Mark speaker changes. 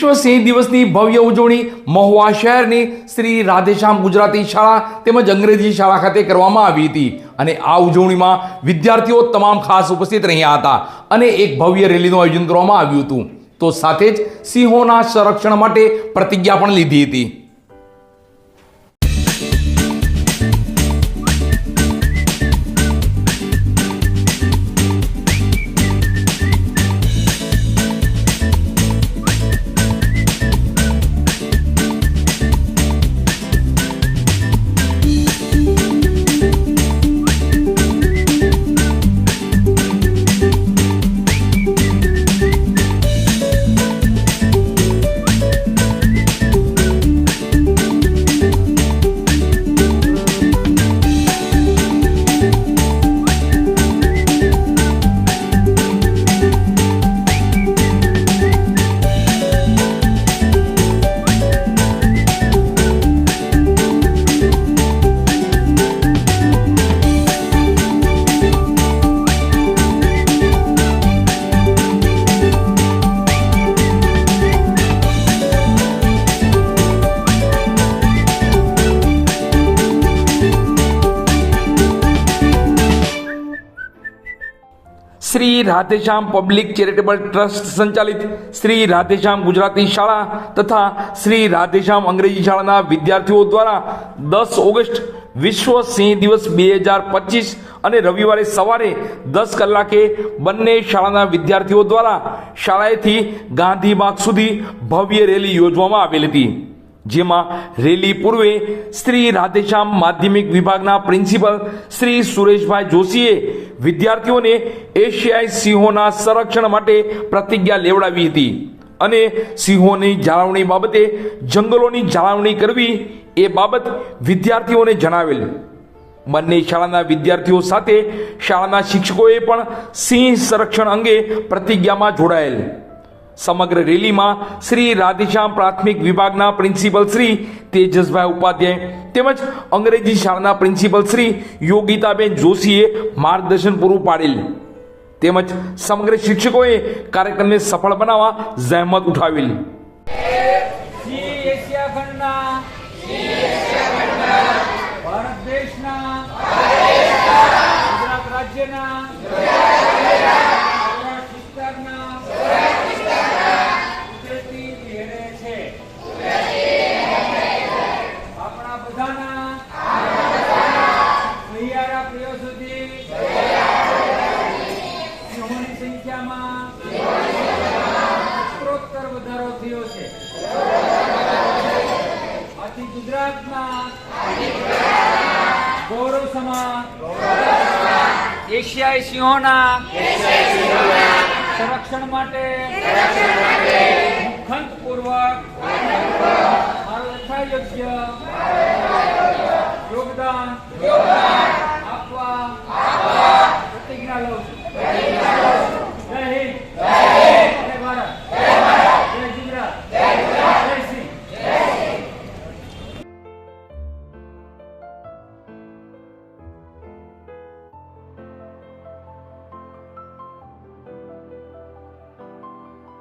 Speaker 1: વિશ્વ સિંહ દિવસની ભવ્ય ઉજવણી મહુવા શહેરની શ્રી રાધેશ્યામ ગુજરાતી શાળા તેમજ અંગ્રેજી શાળા ખાતે કરવામાં આવી હતી. અને આ ઉજવણીમાં વિદ્યાર્થીઓ તમામ ખાસ ઉપસ્થિત રહ્યા હતા અને એક ભવ્ય રેલીનું આયોજન કરવામાં આવ્યું હતું. તો સાથે જ સિંહોના સંરક્ષણ માટે પ્રતિજ્ઞા પણ લીધી હતી. Shri Radheshyam public charitable trust સંચાલિત શ્રી રાધેશ્યામ ગુજરાતી શાળા તથા શ્રી રાધેશ્યામ અંગ્રેજી શાળાના વિદ્યાર્થીઓ દ્વારા દસ ઓગસ્ટ વિશ્વ સિંહ દિવસ બે હજાર પચીસ અને રવિવારે સવારે દસ કલાકે બંને શાળાના વિદ્યાર્થીઓ દ્વારા શાળાએથી ગાંધીબાગ સુધી ભવ્ય રેલી યોજવામાં આવેલી હતી. જેમાં રેલી પૂર્વે શ્રી રાધેશ્યામ માધ્યમિક વિભાગના પ્રિન્સિપલ શ્રી સુરેશભાઈ જોશીએ વિદ્યાર્થીઓને એશિયાઈ સિંહોના સંરક્ષણ માટે પ્રતિજ્ઞા લેવડાવી હતી. અને સિંહોની જાળવણી બાબતે જંગલોની જાળવણી કરવી એ બાબત વિદ્યાર્થીઓને જણાવેલ. બંને શાળાના વિદ્યાર્થીઓ સાથે શાળાના શિક્ષકોએ પણ સિંહ સંરક્ષણ અંગે પ્રતિજ્ઞામાં જોડાયેલ. સમગ્ર રેલીમાં શ્રી રાધેશ્યામ પ્રાથમિક વિભાગના પ્રિન્સિપલ શ્રી તેજસભાઈ ઉપાધ્યાય તેમજ અંગ્રેજી શાળાના પ્રિન્સિપલ શ્રી યોગિતાબેન જોશીએ માર્ગદર્શન પૂરું પાડેલ. તેમજ સમગ્ર શિક્ષકોએ કાર્યક્રમને સફળ બનાવવા જહેમત ઉઠાવેલ.
Speaker 2: ગુજરાતના ગૌરવ સમાન એશિયાઈ સિંહોના સંરક્ષણ માટે મુખંત પૂર્વક મારું યથાયોગ્ય યોગદાન